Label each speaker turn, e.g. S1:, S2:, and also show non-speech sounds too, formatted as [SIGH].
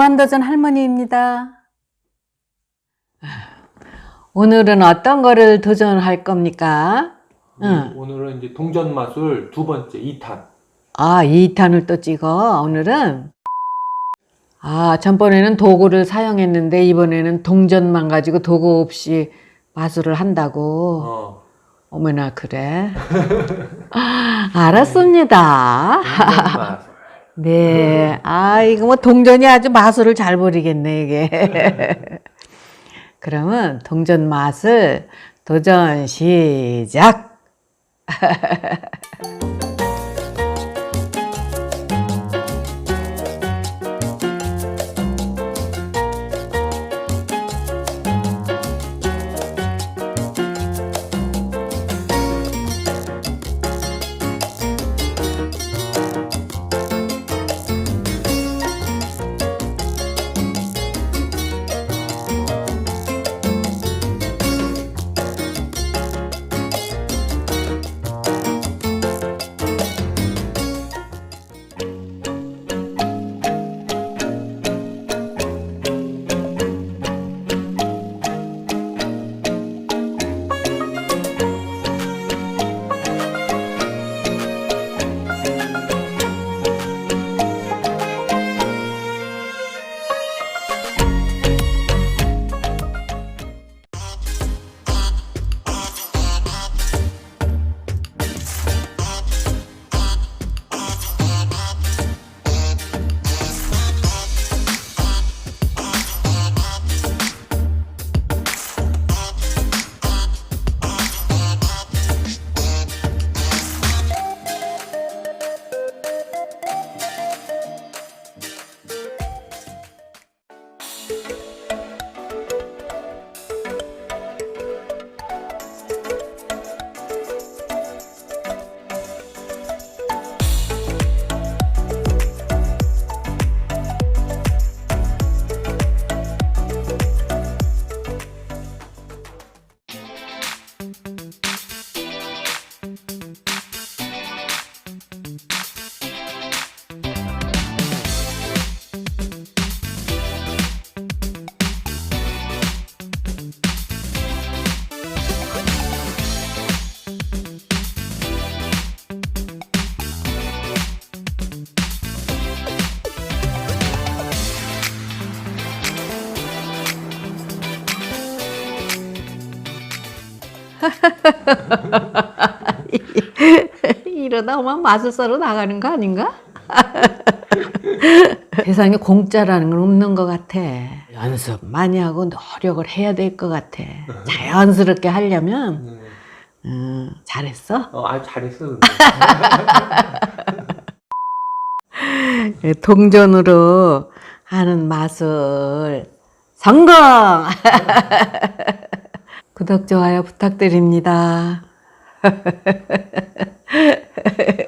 S1: 무한도전 할머니입니다. 오늘은 어떤 거를 도전할 겁니까? 응.
S2: 오늘은 이제 동전 마술 두 번째 2탄.
S1: 아, 2탄을 또 찍어, 오늘은? 아, 전번에는 도구를 사용했는데, 이번에는 동전만 가지고 도구 없이 마술을 한다고.
S2: 어,
S1: 어머나, 그래? [LAUGHS] 아, 알았습니다.
S2: 동전 마술.
S1: 네. 아, 이거 뭐 동전이 아주 마술을 잘 부리겠네, 이게. [LAUGHS] 그러면 동전 맛을 도전 시작! [LAUGHS] 이러다 오면 마술사로 나가는 거 아닌가? [LAUGHS] 세상에 공짜라는 건 없는 것 같아. 연습 많이 하고 노력을 해야 될 것 같아. 자연스럽게 하려면,
S2: 음.
S1: 음, 잘했어?
S2: 어, 아 잘했어. 근데.
S1: 예, 동전으로 하는 마술 성공! [LAUGHS] 구독, 좋아요 부탁드립니다. [LAUGHS]